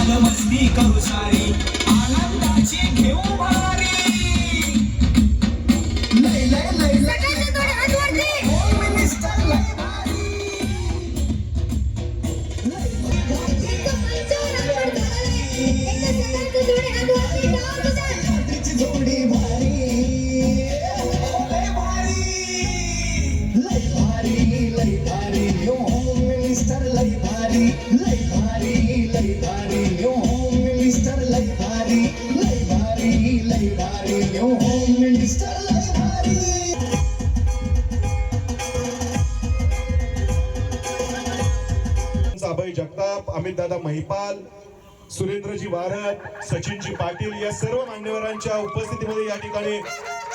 धमाल मस्ती करू सारी आनंदाची घेऊ जगताप अमितदादा महिपाल सुरेंद्रजी वारद सचिनजी पाटील या सर्व मान्यवरांच्या उपस्थितीमध्ये या ठिकाणी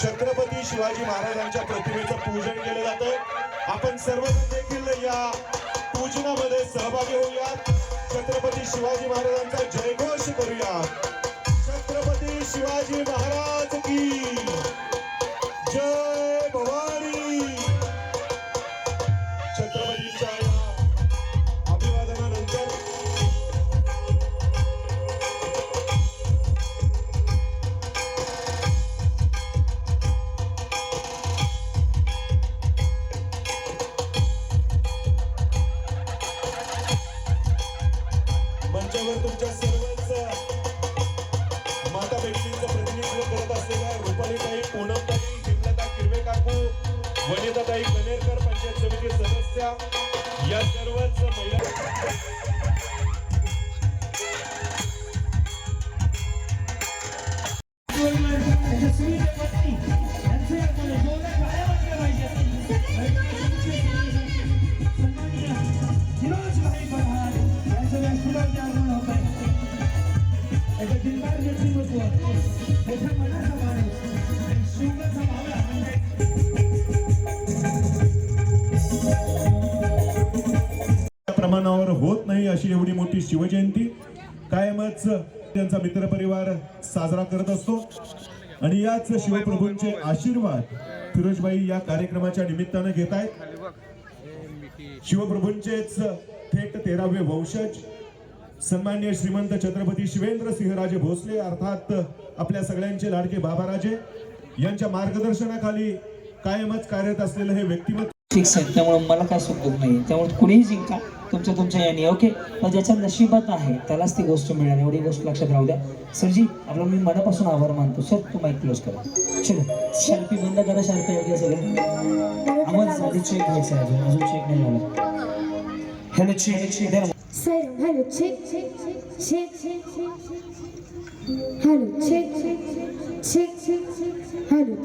छत्रपती शिवाजी महाराजांच्या प्रतिमेचं पूजन केलं जातं. आपण सर्व देखील या पूजनामध्ये सहभागी होऊयात. छत्रपती शिवाजी महाराजांचा जयघोष करूया छत्रपती शिवाजी महाराज! अशी एवढी मोठी शिवजयंती. कायमच त्यांचा मित्रपरिवार साजरा करत असतो. आणि याच शिवप्रभूंचे आशीर्वाद फिरोजबाई या कार्यक्रमाच्या निमित्तानं घेत आहेत. शिवप्रभूंचेच थेट तेरावे वंशज सन्मान्य श्रीमंत छत्रपती शिवेंद्र सिंहराजे भोसले अर्थात आपल्या सगळ्यांचे लाडके बाबाराजे यांच्या मार्गदर्शनाखाली कायमच कार्यरत असलेलं हे व्यक्तिमत्व. फिक्स आहे त्यामुळे मला काय सुख दुःख नाही. त्यामुळे कुणीही जिंका. तुमच्या तुमच्या याने ओके पण ज्याच्या नशिबात आहे त्यालाच ती गोष्ट मिळाली. एवढी गोष्ट लक्षात राहू द्या. सरजी आपला मी मनापासून आभार मानतो. सर तू माईक क्लोज करा. चलो. शार्पी बंद करा शार्पी वगैरे सगळं. आवाज आधी चेक घ्यायचा अजून. अजून चेक नाही झाला. हॅलो चेक चेक द्या hello Say hello, check, check, check, check, check. Hello,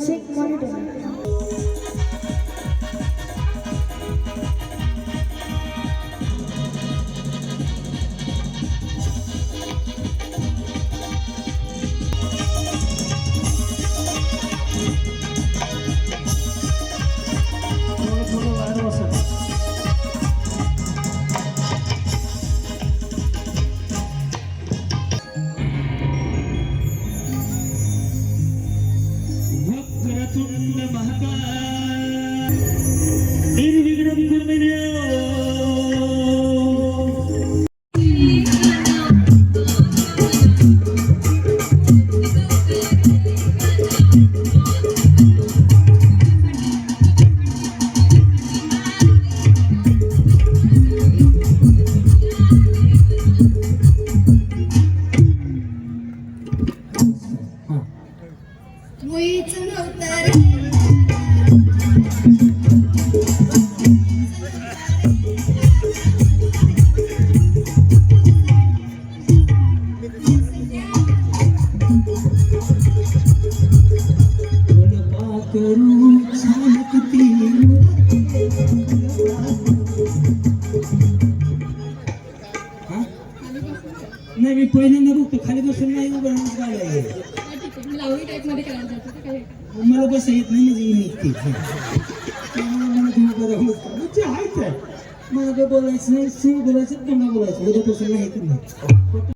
करायचं होतं मला बस येत नाही म्हणजे निघते त्यामुळे तुम्ही बरं म्हणजे आहेच आहे मला काय बोलायचं नाही शिव बोलायचं त्यांना बोलायचं. उद्यापासून नाही नाही.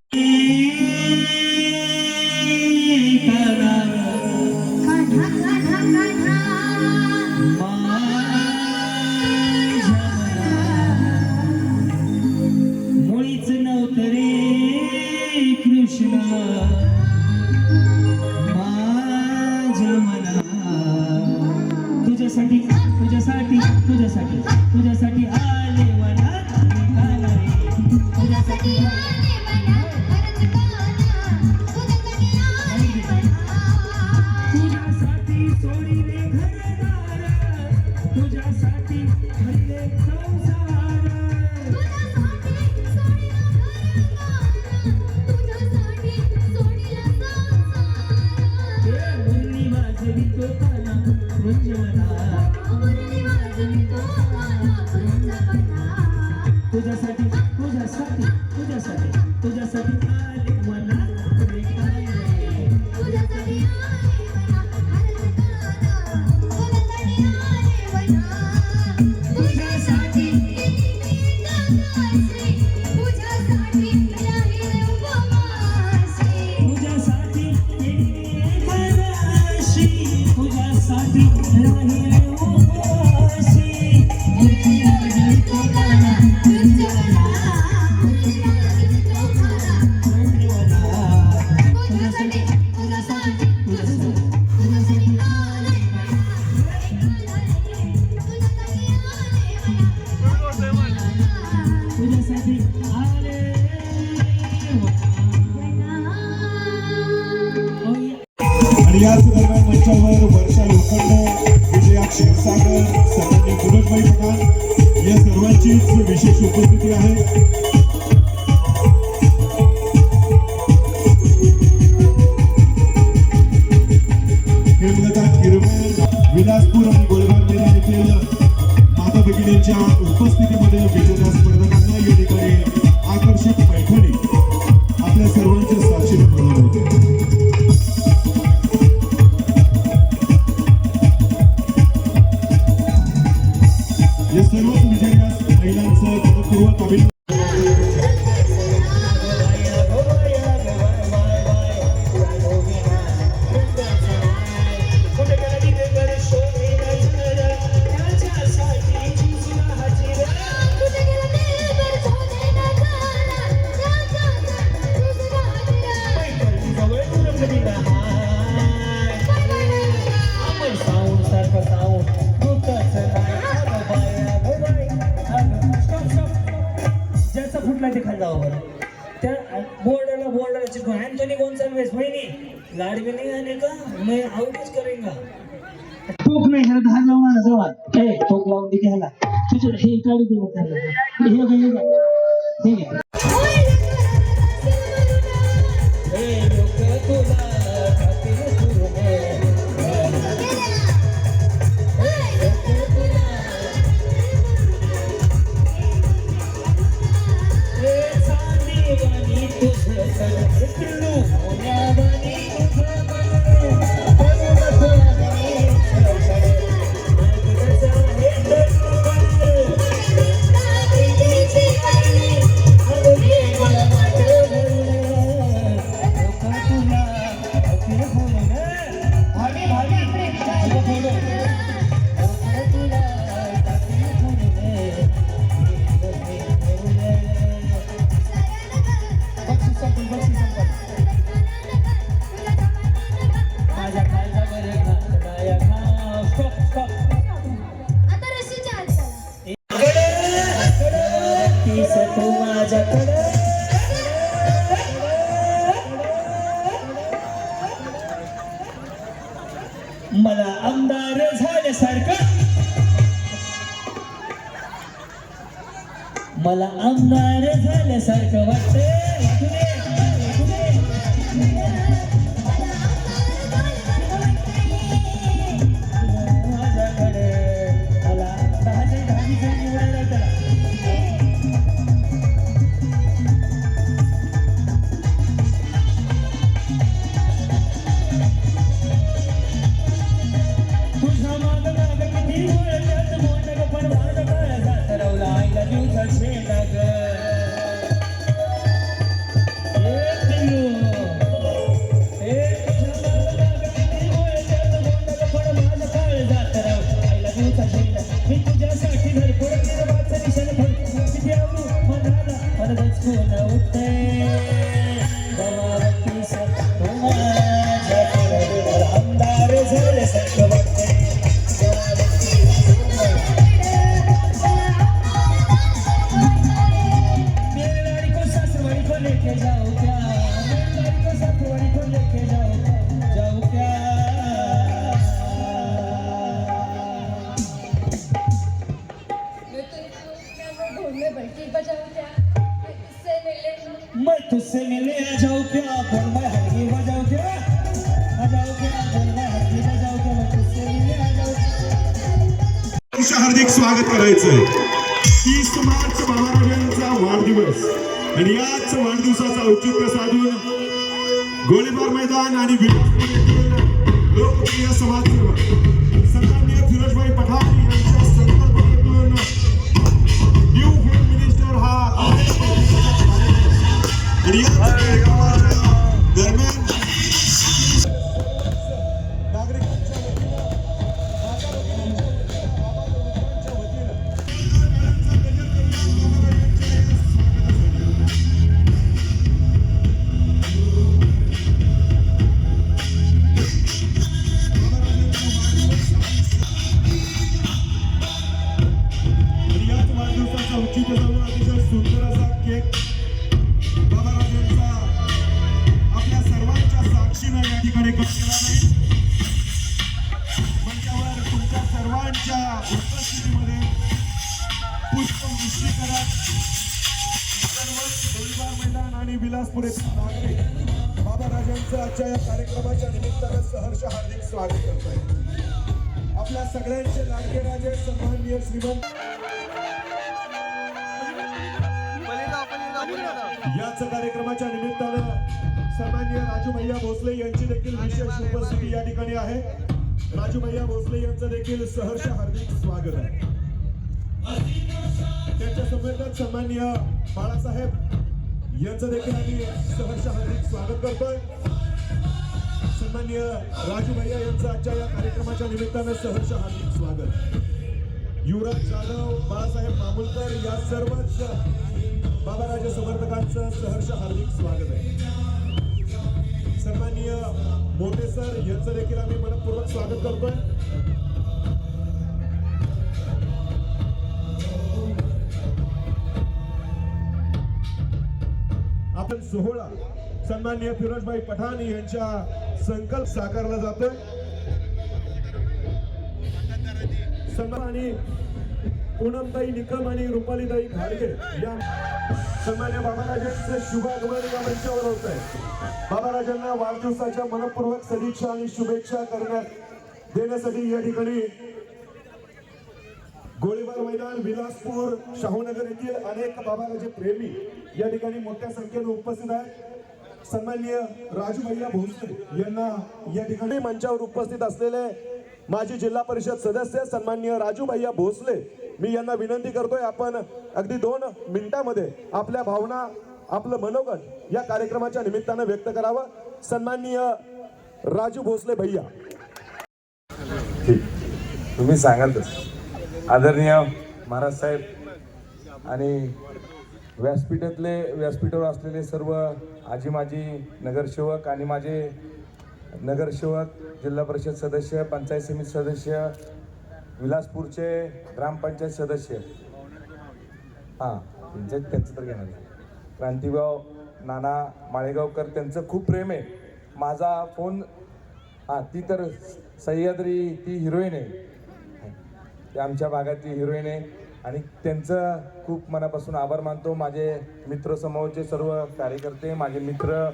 मला आमदार झाल्यासारखं वाटतंय. เธอเอวเต้ गोळीबार मैदान आपल्या सगळ्यांचे लाडके राजे सन्माननीय श्रीमंत याच कार्यक्रमाच्या निमित्तानं सन्माननीय राजू भैया भोसले यांची देखील विशेष उपस्थिती या ठिकाणी आहे. राजू भैया भोसले यांचं देखील सहर्ष हार्दिक स्वागत आहे. त्यांच्या समवेतच सन्माननीय बाळासाहेब यांचं देखील आम्ही सहर्ष हार्दिक स्वागत करतोय. सन्माननीय राजू भैया यांचं आजच्या या कार्यक्रमाच्या निमित्तानं सहर्ष हार्दिक स्वागत. युवराज जाधव बाळासाहेब मामुलकर या सर्वच बाबाराजे समर्थकांचं सहर्ष हार्दिक स्वागत आहे. सन्माननीय मोठे सर यांचं देखील आम्ही मनपूर्वक स्वागत करतोय. आपण सोहळा सन्माननीय फिरोजभाई पठाण यांच्या संकल्प साकारला जातोय. सन्मान आणि पूनमताई निकम आणि रुपालीताई घाडगे या सन्मान्य बाबाराजांचं शुभागमन या मंचावर होत आहे. बाबाराजांना वाढदिवसाच्या मनपूर्वक सदिच्छा आणि शुभेच्छा करण्यात देण्यासाठी या ठिकाणी गोळीबार मैदान विलासपूर शाहूनगर येथील अनेक बाबाराजे प्रेमी या ठिकाणी मोठ्या संख्येने उपस्थित आहेत. सन्माननीय राजू भैया भोसले यांना या ठिकाणी मंचावर उपस्थित असलेले माजी जिल्हा परिषद सदस्य सन्मान्य राजू भोसले मी यांना विनंती करतोय आपण अगदी दोन मिनिटांमध्ये आपल्या भावना आपलं मनोगत या कार्यक्रमाच्या निमित्तानं व्यक्त करावं. सन्माननीय राजू भोसले भैया. ठीक. तुम्ही सांगाल तसं. आदरणीय महाराज साहेब आणि व्यासपीठातले व्यासपीठावर असलेले सर्व आजी माजी नगरसेवक आणि माझे नगरसेवक जिल्हा परिषद सदस्य पंचायत समिती सदस्य विलासपूरचे ग्रामपंचायत सदस्य. हां त्यांच्या त्यांचं तर घेणार क्रांतीभाव नाना माळेगावकर त्यांचं खूप प्रेम आहे. माझा फोन हां ती तर सह्याद्री ती हिरोईन आहे. ते आमच्या भागातली हिरोईन आहे. आणि त्यांचं खूप मनापासून आभार मानतो. माझे मित्र समूहाचे सर्व कार्यकर्ते माझे मित्र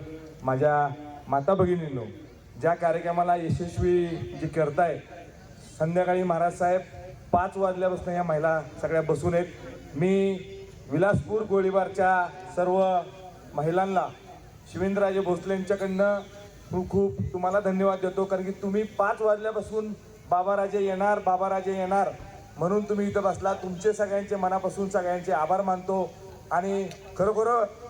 माझ्या माता भगिनींनो ज्या कार्यक्रमाला यशस्वी जे करताय संध्याकाळी महाराज साहेब पाच वाजल्यापासून या महिला सगळ्या बसून आहेत. मी विलासपूर गोळीबारच्या सर्व महिलांना शिवेंद्रराजे भोसले यांच्याकडनं खूप खूप तुम्हाला धन्यवाद देतो. कारण की तुम्ही पाच वाजल्यापासून बाबाराजे येणार बाबाराजे येणार. म्हणून तुम्ही इथं बसला. तुमचे सगळ्यांचे मनापासून सगळ्यांचे आभार मानतो. आणि खरोखर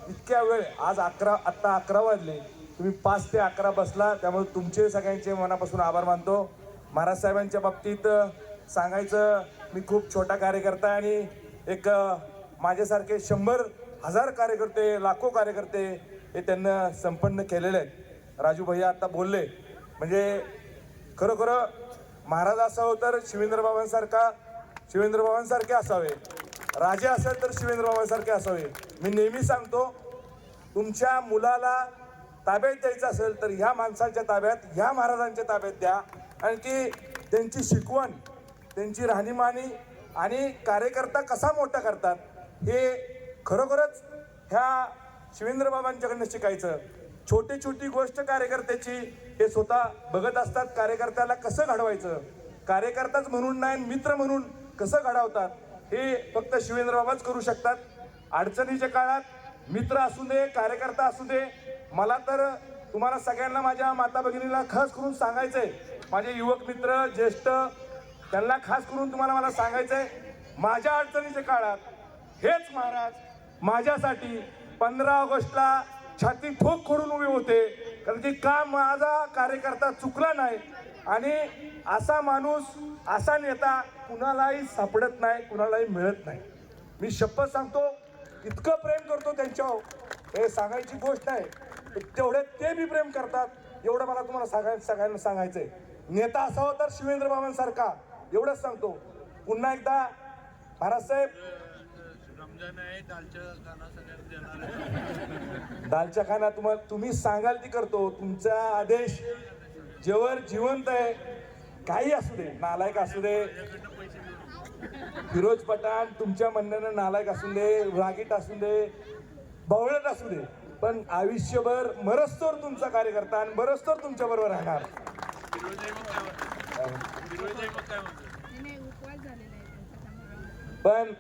इतक्या वेळ आज अकरा आत्ता अकरा वाजले. तुम्ही पाच ते अकरा बसला त्यामुळे तुमचे सगळ्यांचे मनापासून आभार मानतो. महाराज साहेबांच्या बाबतीत सांगायचं मी खूप छोटा कार्यकर्ता आणि एक माझ्यासारखे शंभर हजार कार्यकर्ते लाखो कार्यकर्ते हे त्यांना संपन्न केलेले आहेत. राजू भैया आता बोलले. म्हणजे खरोखर महाराज असावं तर शिवेंद्र बाबांसारखा शिवेंद्र बाबांसारखे असावे. राजे असेल तर शिवेंद्र बाबांसारखे असावे. मी नेहमी सांगतो तुमच्या मुलाला ताब्यात द्यायचं असेल तर ह्या माणसांच्या ताब्यात ह्या महाराजांच्या ताब्यात द्या. कारण की त्यांची शिकवण त्यांची राहणीमानी आणि कार्यकर्ता कसा मोठा करतात हे खरोखरच ह्या शिवेंद्रबाबांच्याकडनं शिकायचं. छोटी छोटी गोष्ट कार्यकर्त्याची हे स्वतः बघत असतात कार्यकर्त्याला कसं घडवायचं? कार्यकर्ताच म्हणून नाही मित्र म्हणून कसं घडवतात हे फक्त शिवेंद्र बाबाच करू शकतात. अडचणीच्या काळात मित्र असू दे कार्यकर्ता असू दे मला तर तुम्हाला सगळ्यांना माझ्या माता भगिनीला खास करून सांगायचंय. माझे युवक मित्र ज्येष्ठ त्यांना खास करून तुम्हाला मला सांगायचंय माझ्या अडचणीच्या काळात हेच महाराज माझ्यासाठी पंधरा ऑगस्टला छाती ठोक करून उभे होते. कारण की का माझा कार्यकर्ता चुकला नाही. आणि असा माणूस असा नेता कुणालाही सापडत नाही कुणालाही मिळत नाही. मी शपथ सांगतो इतकं प्रेम करतो त्यांच्यावर. हे सांगायची गोष्ट आहे तेवढे ते बी प्रेम करतात. एवढं मला तुम्हाला सांगाय सगळ्यांना सांगायचंय. नेता असावा तर शिवेंद्र बाबांसारखा. एवढंच सांगतो. पुन्हा एकदा महाराज साहेब. दालच्या खाना तुम्हाला तुम्ही सांगाल ती करतो. तुमचा आदेश जेवर जिवंत आहे काही असू दे नालायक असू दे. फिरोज पठाण तुमच्या म्हणण्यानं नालायक असू दे रागीट असू दे बवळट असू दे. पण आयुष्यभर मरस्तोर तुमचा कार्यकर्ता आणि बरस्तोर तुमच्या बरोबर राहणार. पण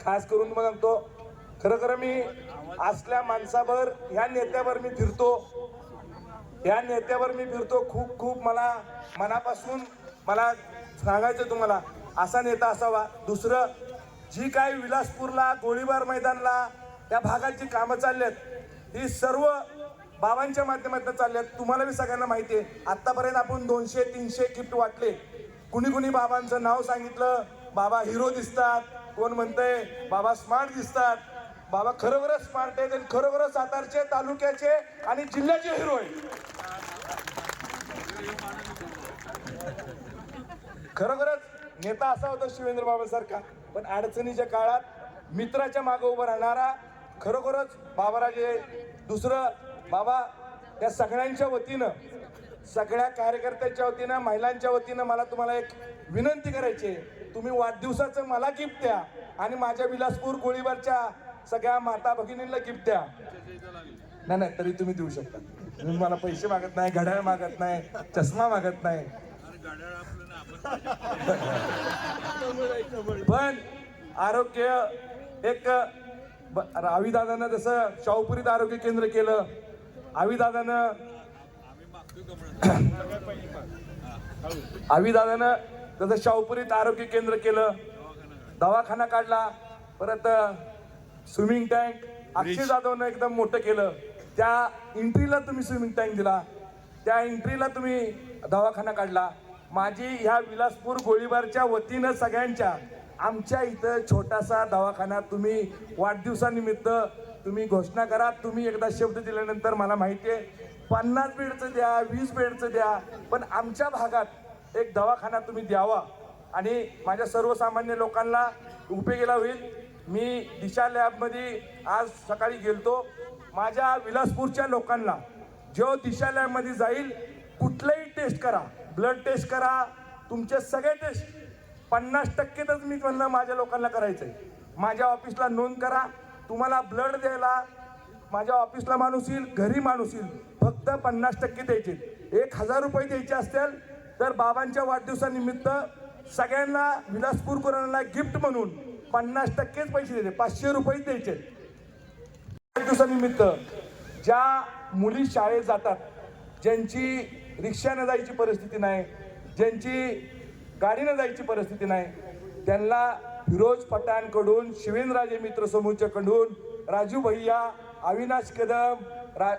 खास करून मग सांगतो खरं खरं मी असल्या माणसावर ह्या नेत्यावर मी फिरतो. या नेत्यावर मी फिरतो. खूप खूप मला मनापासून मला सांगायचं तुम्हाला असा नेता असावा. दुसरं जी काय विलासपूरला गोळीबार मैदानला या भागात जी कामं आहेत ही सर्व बाबांच्या माध्यमातून चाललेत. तुम्हाला बी सगळ्यांना माहिती आहे आत्तापर्यंत आपण दोनशे तीनशे गिफ्ट वाटले. कुणी कुणी बाबांचं नाव सांगितलं बाबा हिरो दिसतात. कोण म्हणतंय बाबा स्मार्ट दिसतात. बाबा खरोखरच स्मार्ट आहेत आणि खरोखरच सातारचे तालुक्याचे आणि जिल्ह्याचे हिरो आहेत. खरोखरच नेता असा होता शिवेंद्र बाबासारखा. पण अडचणीच्या काळात मित्राच्या मागे उभं राहणारा खरोखरच बाबाराजे दुसरं बाबा या सगळ्यांच्या वतीनं सगळ्या कार्यकर्त्यांच्या वतीनं महिलांच्या वतीनं मला तुम्हाला एक विनंती करायची आहे. तुम्ही वाढदिवसाचं मला गिफ्ट द्या आणि माझ्या विलासपूर गोळीबारच्या सगळ्या माता भगिनींना गिफ्ट द्या. नाही नाही तरी तुम्ही देऊ शकता. तुम्ही मला पैसे मागत नाही घड्याळ मागत नाही चष्मा मागत नाही. पण आरोग्य एक आविदादानं जसं शाहूपुरीत आरोग्य केंद्र केलं आविदादानं आविदादानं जसं शाहूपुरीत आरोग्य केंद्र केलं दवाखाना काढला परत स्विमिंग टँक अक्षय जाधवनं एकदम मोठं केलं. त्या एंट्रीला तुम्ही स्विमिंग टँक दिला. त्या एंट्रीला तुम्ही दवाखाना काढला. माझी ह्या विलासपूर गोळीबारच्या वतीनं सगळ्यांच्या आमच्या इथं छोटासा दवाखाना तुम्ही वाढदिवसानिमित्त तुम्ही घोषणा करा. तुम्ही एकदा शब्द दिल्यानंतर मला माहिती आहे पन्नास बेडचं द्या वीस बेडचं द्या पण आमच्या भागात एक दवाखाना तुम्ही द्यावा. आणि माझ्या सर्वसामान्य लोकांना उपयोगीला होईल. मी दिशा लॅबमध्ये आज सकाळी गेलतो. माझ्या विलासपूरच्या लोकांना जो दिशा लॅबमध्ये जाईल कुठलंही टेस्ट करा. ब्लड टेस्ट करा तुमचे सगळे टेस्ट. पन्नास टक्केतच मी म्हणलं माझ्या लोकांना करायचं आहे माझ्या ऑफिसला नोंद करा तुम्हाला ब्लड द्यायला माझ्या ऑफिसला माणूस येईल घरी माणूस येईल. फक्त पन्नास टक्के द्यायचे. एक हजार रुपये द्यायचे असतील तर बाबांच्या वाढदिवसानिमित्त सगळ्यांना विलासपूरकरांना गिफ्ट म्हणून पन्नास टक्केच पैसे द्यायचे. पाचशे रुपये द्यायचे. वाढदिवसानिमित्त ज्या मुली शाळेत जातात ज्यांची रिक्षानं जायची परिस्थिती नाही ज्यांची गाडीनं जायची परिस्थिती नाही त्यांना फिरोज पठाणकडून शिवेंद्रराजे मित्र समूहच्याकडून राजू भैया अविनाश कदम रा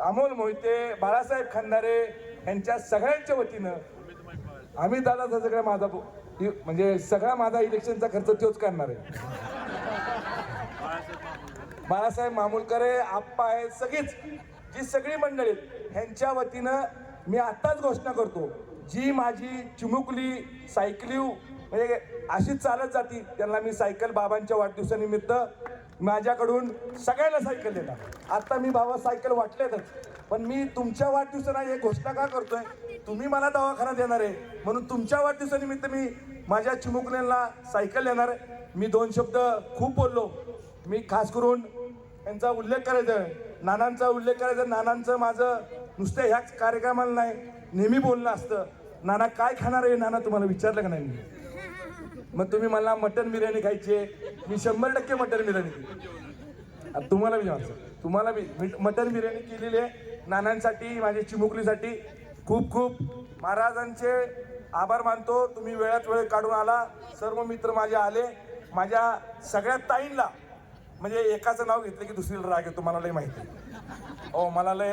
अमोल मोहिते बाळासाहेब खंदारे यांच्या सगळ्यांच्या वतीनं आम्ही दादा सगळ्या माझा म्हणजे सगळा माझा इलेक्शनचा खर्च तोच करणार आहे. बाळासाहेब मामुलकरे आप्पा आहेत सगळीच जी सगळी मंडळी आहेत, ह्यांच्या वतीनं मी आत्ताच घोषणा करतो जी माझी चिमुकली सायकलिव म्हणजे अशीच चालत जाती. त्यांना मी सायकल बाबांच्या वाढदिवसानिमित्त माझ्याकडून सगळ्याला सायकल देणार. आत्ता मी बाबा सायकल वाटल्यातच पण मी तुमच्या वाढदिवसाला हे घोषणा का करतोय? तुम्ही मला दवाखाना देणार आहे. म्हणून तुमच्या वाढदिवसानिमित्त मी माझ्या चिमुकल्यांना सायकल देणार. आहे मी दोन शब्द खूप बोललो. मी खास करून यांचा उल्लेख करायचा नानांचा उल्लेख करायचा. नानांचं माझं नुसतं ह्याच कार्यक्रमाला नाही नेहमी बोलणं असतं. नाना काय खाणार आहे? नाना तुम्हाला विचारलं का नाही मी? मग तुम्ही मला मटन बिर्याणी खायची आहे. मी शंभर टक्के मटन बिर्याणी केली तुम्हाला मी माणसं तुम्हाला बी मी मटन बिर्याणी केलेली आहे नानांसाठी माझ्या चिमुकलीसाठी. खूप खूप महाराजांचे आभार मानतो. तुम्ही वेळात वेळ काढून आला. सर्व मित्र माझे आले. माझ्या सगळ्या ताईंना म्हणजे एकाचं नाव घेतलं की दुसरीला राग येतो मला लय माहिती आहे. हो मला लय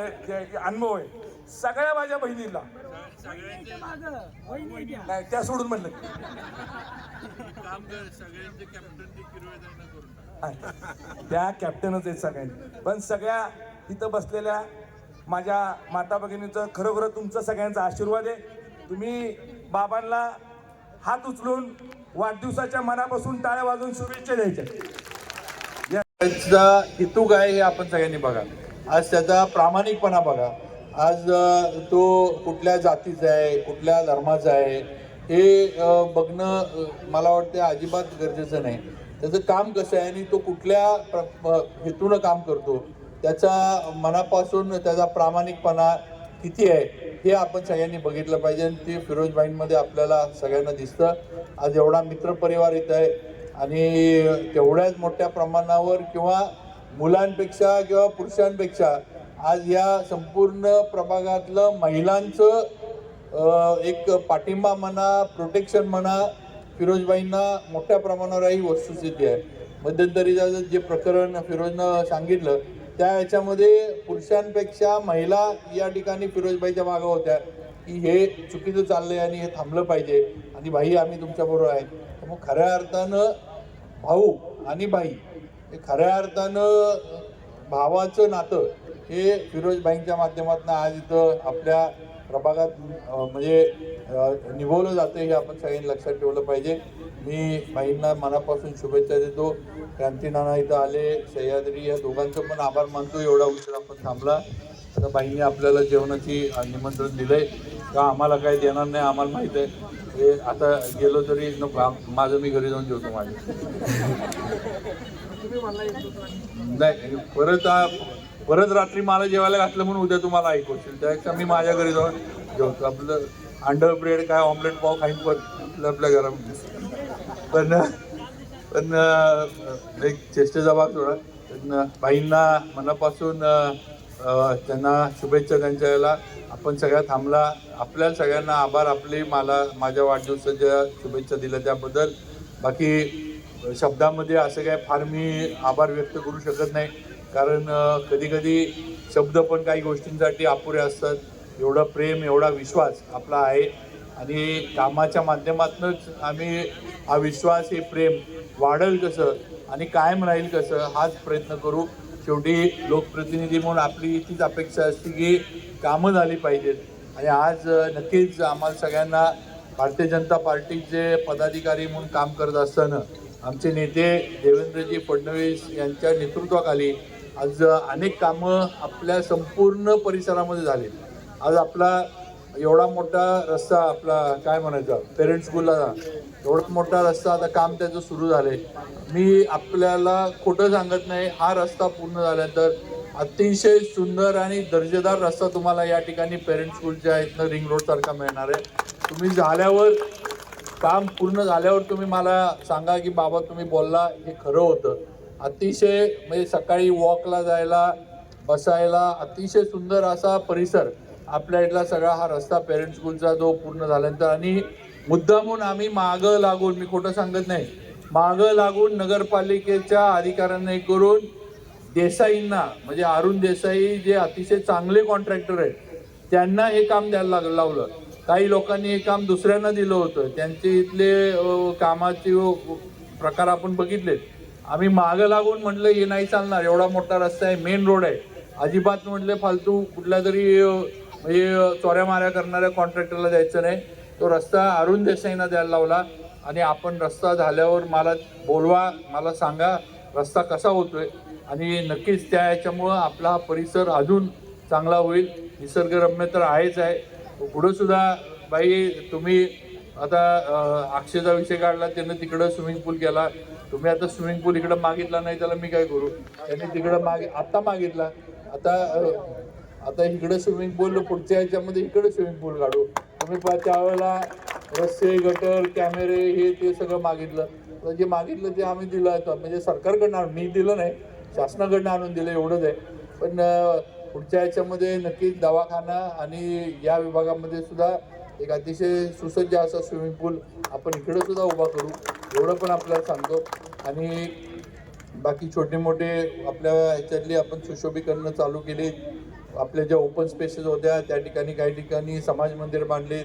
अनुभव आहे. सगळ्या माझ्या बहिणीला. नाही त्या सोडून म्हणलं. त्या कॅप्टनच आहेत सगळ्यांनी पण सगळ्या इथं बसलेल्या माझ्या माता भगिनीचं खरोखर तुमचं सगळ्यांचा आशीर्वाद आहे. तुम्ही बाबांना हात उचलून वाढदिवसाच्या मनापासून टाळ्या वाजवून शुभेच्छा द्यायच्या. त्याचा हेतू काय हे आपण सगळ्यांनी बघा. आज त्याचा प्रामाणिकपणा बघा. आज तो कुठल्या जातीचा आहे कुठल्या धर्माचा आहे हे बघणं मला वाटतं अजिबात गरजेचं नाही. त्याचं काम कसं आहे आणि तो कुठल्या प्र हेतूनं काम करतो त्याचा मनापासून त्याचा प्रामाणिकपणा किती आहे हे आपण सगळ्यांनी बघितलं पाहिजे. आणि ते फिरोजबाईंमध्ये आपल्याला सगळ्यांना दिसतं. आज एवढा मित्रपरिवार इथं आहे. आणि तेवढ्याच मोठ्या प्रमाणावर किंवा मुलांपेक्षा किंवा पुरुषांपेक्षा आज या संपूर्ण प्रभागातलं महिलांचं एक पाठिंबा म्हणा प्रोटेक्शन म्हणा फिरोजबाईंना मोठ्या प्रमाणावर ही वस्तुस्थिती आहे. मध्यंतरीचं जे प्रकरण फिरोजनं सांगितलं त्या याच्यामध्ये पुरुषांपेक्षा महिला या ठिकाणी फिरोजबाईच्या मागं होत्या की हे चुकीचं चाललंय आणि हे थांबलं पाहिजे. आणि भाई आम्ही तुमच्याबरोबर आहे. तर मग खऱ्या अर्थानं भाऊ आणि बाई हे खऱ्या अर्थानं भावाचं नातं हे फिरोजबाईंच्या माध्यमातून आज इथं आपल्या प्रभागात म्हणजे निभवलं जातं हे आपण सगळ्यांनी लक्षात ठेवलं पाहिजे. मी बाईंना मनापासून शुभेच्छा देतो. क्रांतीनाना इथं आले. सह्याद्री या दोघांचं पण आभार मानतो. एवढा उशीर आपण थांबला. तर बाईंनी आपल्याला जेवणाची निमंत्रण निमंत्रण आहे का आम्हाला काही देणार नाही? आम्हाला माहीत आहे. हे आता गेलो तरी नको माझं मी घरी जाऊन जेवतो माझं. नाही परत परत रात्री मला जेवायला घातलं म्हणून उद्या तुम्हाला ऐकवशील. त्यापेक्षा मी माझ्या घरी जाऊन जेवतो. आपलं अंडर ब्रेड काय ऑमलेट पाव खाईन पण आपलं आपल्या घरामध्ये पण पण एक चेष्टेचा भाग थोडा पण बाईंना मनापासून त्यांना शुभेच्छा त्यांच्या याला आपण सगळ्या थांबला. आपल्या सगळ्यांना आभार. आपले मला माझ्या वाढदिवसाच्या शुभेच्छा दिल्या त्याबद्दल. बाकी शब्दामध्ये असं काय फार मी आभार व्यक्त करू शकत नाही. कारण कधीकधी शब्द पण काही गोष्टींसाठी अपुरे असतात. एवढं प्रेम एवढा विश्वास आपला आहे. आणि कामाच्या माध्यमातूनच आम्ही हा विश्वास हे प्रेम वाढेल कसं आणि कायम राहील कसं हाच प्रयत्न करू. शेवटी लोकप्रतिनिधी म्हणून आपली इतकीच अपेक्षा असते की कामं झाली पाहिजेत. आणि आज नक्कीच आम्हाला सगळ्यांना भारतीय जनता पार्टीचे पदाधिकारी म्हणून काम करत असताना आमचे नेते देवेंद्रजी फडणवीस यांच्या नेतृत्वाखाली आज अनेक कामं आपल्या संपूर्ण परिसरामध्ये झाली. आज आपला एवढा मोठा रस्ता आपला काय म्हणायचा पेरेंट स्कूलला एवढा मोठा रस्ता आता काम त्याचं सुरू झालंय. मी आपल्याला खोटं सांगत नाही हा रस्ता पूर्ण झाल्यानंतर अतिशय सुंदर आणि दर्जेदार रस्ता तुम्हाला या ठिकाणी पेरेंट स्कूलच्या इथनं रिंग रोड सारखा मिळणार आहे. तुम्ही झाल्यावर काम पूर्ण झाल्यावर तुम्ही मला सांगा की बाबा तुम्ही बोलला हे खरं होतं. अतिशय म्हणजे सकाळी वॉकला जायला बसायला अतिशय सुंदर असा परिसर आपल्या इथला सगळा हा रस्ता पेरेंट स्कूलचा जो पूर्ण झाल्यानंतर आणि मुद्दामून आम्ही मागं लागून मी खोटं सांगत नाही मागं लागून नगरपालिकेच्या अधिकाऱ्यांना हे करून देसाईंना म्हणजे अरुण देसाई जे अतिशय चांगले कॉन्ट्रॅक्टर आहेत त्यांना हे काम द्यायला लाग लावलं. काही लोकांनी हे काम दुसऱ्यांना दिलं होतं. त्यांचे इथले कामाचे प्रकार आपण बघितलेत. आम्ही मागं लागून म्हटलं हे नाही चालणार एवढा मोठा रस्ता आहे मेन रोड आहे. अजिबात म्हटलं फालतू कुठल्या तरी म्हणजे चोऱ्या माऱ्या करणाऱ्या कॉन्ट्रॅक्टरला द्यायचं नाही. तो रस्ता अरुण देसाईंना द्यायला लावला आणि आपण रस्ता झाल्यावर मला बोलवा मला सांगा रस्ता कसा होतोय. आणि नक्कीच त्या याच्यामुळं आपला परिसर अजून चांगला होईल. निसर्गरम्य तर आहेच आहे. पुढं सुद्धा बाई तुम्ही आता अक्षयचा विषय काढला त्यानं तिकडं स्विमिंग पूल केला. तुम्ही आता स्विमिंग पूल इकडं मागितला नाही त्याला मी काय करू? त्यांनी तिकडं मागे आत्ता मागितला. आता आता इकडं स्विमिंग पूल पुढच्या ह्याच्यामध्ये इकडं स्विमिंग पूल काढू. तुम्ही पहा त्यावेळेला रस्ते गटर कॅमेरे हे ते सगळं मागितलं. तर जे मागितलं ते आम्ही दिलं आहे. म्हणजे सरकारकडनं आणून मी दिलं नाही. शासनाकडनं आणून दिलं एवढंच आहे. पण पुढच्या ह्याच्यामध्ये नक्कीच दवाखाना आणि या विभागामध्ये सुद्धा एक अतिशय सुसज्ज असा स्विमिंग पूल आपण इकडं सुद्धा उभा करू. एवढं पण आपल्याला सांगतो. आणि बाकी छोटे मोठे आपल्या ह्याच्यातली आपण सुशोभीकरणं चालू केली आपल्या ज्या ओपन स्पेसेस होत्या त्या ठिकाणी काही ठिकाणी समाज मंदिर बांधले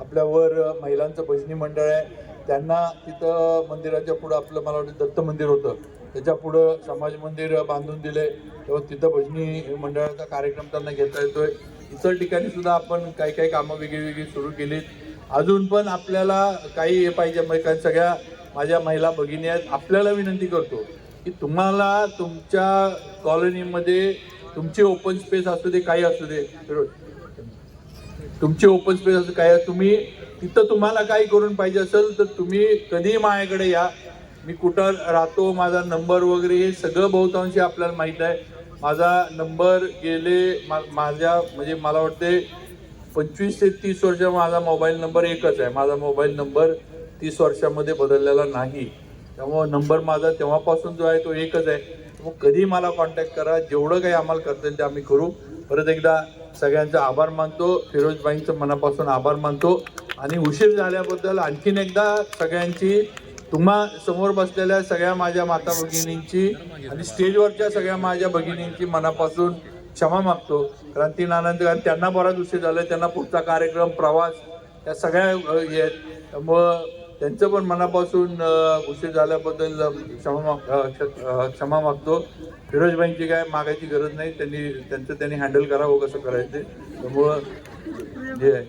आपल्यावर महिलांचं भजनी मंडळ आहे. त्यांना तिथं मंदिराच्या पुढं आपलं मला वाटतं दत्त मंदिर होतं. त्याच्या पुढं समाज मंदिर बांधून दिले तेव्हा तिथं भजनी मंडळाचा कार्यक्रम त्यांना घेता येतोय. इतर ठिकाणी सुद्धा आपण काही काही कामं वेगळी वेगळी सुरू केलीत. अजून पण आपल्याला काही हे पाहिजे म्हणजे कारण सगळ्या माझ्या महिला भगिनी आहेत. आपल्याला विनंती करतो की तुम्हाला तुमच्या कॉलनीमध्ये तुमचे ओपन स्पेस असू दे काही असू दे तुमचे ओपन स्पेस असू काय तुम्ही तिथं तुम्हाला काही करून पाहिजे असेल तर तुम्ही कधीही माझ्याकडे या. मी कुठं राहतो माझा नंबर वगैरे हे सगळं बहुतांशी आपल्याला माहीत आहे. माझा नंबर गेले मा माझ्या म्हणजे मला वाटते पंचवीस ते तीस वर्ष माझा मोबाईल नंबर एकच आहे. माझा मोबाईल नंबर तीस वर्षामध्ये बदललेला नाही. त्यामुळं नंबर माझा तेव्हापासून जो आहे तो एकच आहे. मग कधी मला कॉन्टॅक्ट करा. जेवढं काही आम्हाला करता येईल ते आम्ही करू. परत एकदा सगळ्यांचा आभार मानतो. फिरोजबाईंचं मनापासून आभार मानतो. आणि उशीर झाल्याबद्दल आणखीन एकदा सगळ्यांची तुम्हा समोर बसलेल्या सगळ्या माझ्या माता भगिनींची आणि स्टेजवरच्या सगळ्या माझ्या भगिनींची मनापासून क्षमा मागतो. क्रांतीनानंद कारण त्यांना बराच उशीर झाला त्यांना पुढचा कार्यक्रम प्रवास या सगळ्या मग हे आहेत. त्यांचं पण मनापासून उशीर झाल्याबद्दल क्षमा माग क्ष- क्षमा मागतो. फिरोजबाईंची काय मागायची गरज नाही. त्यांनी त्यांचं त्यांनी हँडल करावं कसं करायचं त्यामुळं हे आहे.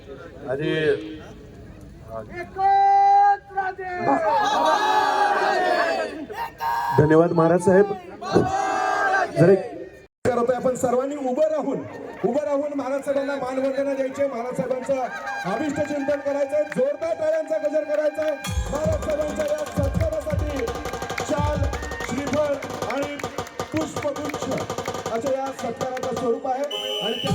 आणि धन्यवाद महाराज साहेब. जर एक करतोय आपण सर्वांनी उभं राहून उभं राहून महाराज साहेबांना मानवंदना द्यायचे महाराज साहेबांचं अभिष्ट चिंतन करायचं जोरदार टाळ्यांचा गजर करायचा महाराज साहेबांच्या या सत्कारासाठी शाल श्रीफळ आणि पुष्पगुच्छ असं या सत्काराचं स्वरूप आहे. आणि त्या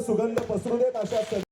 सुगंध पसरू देत अशा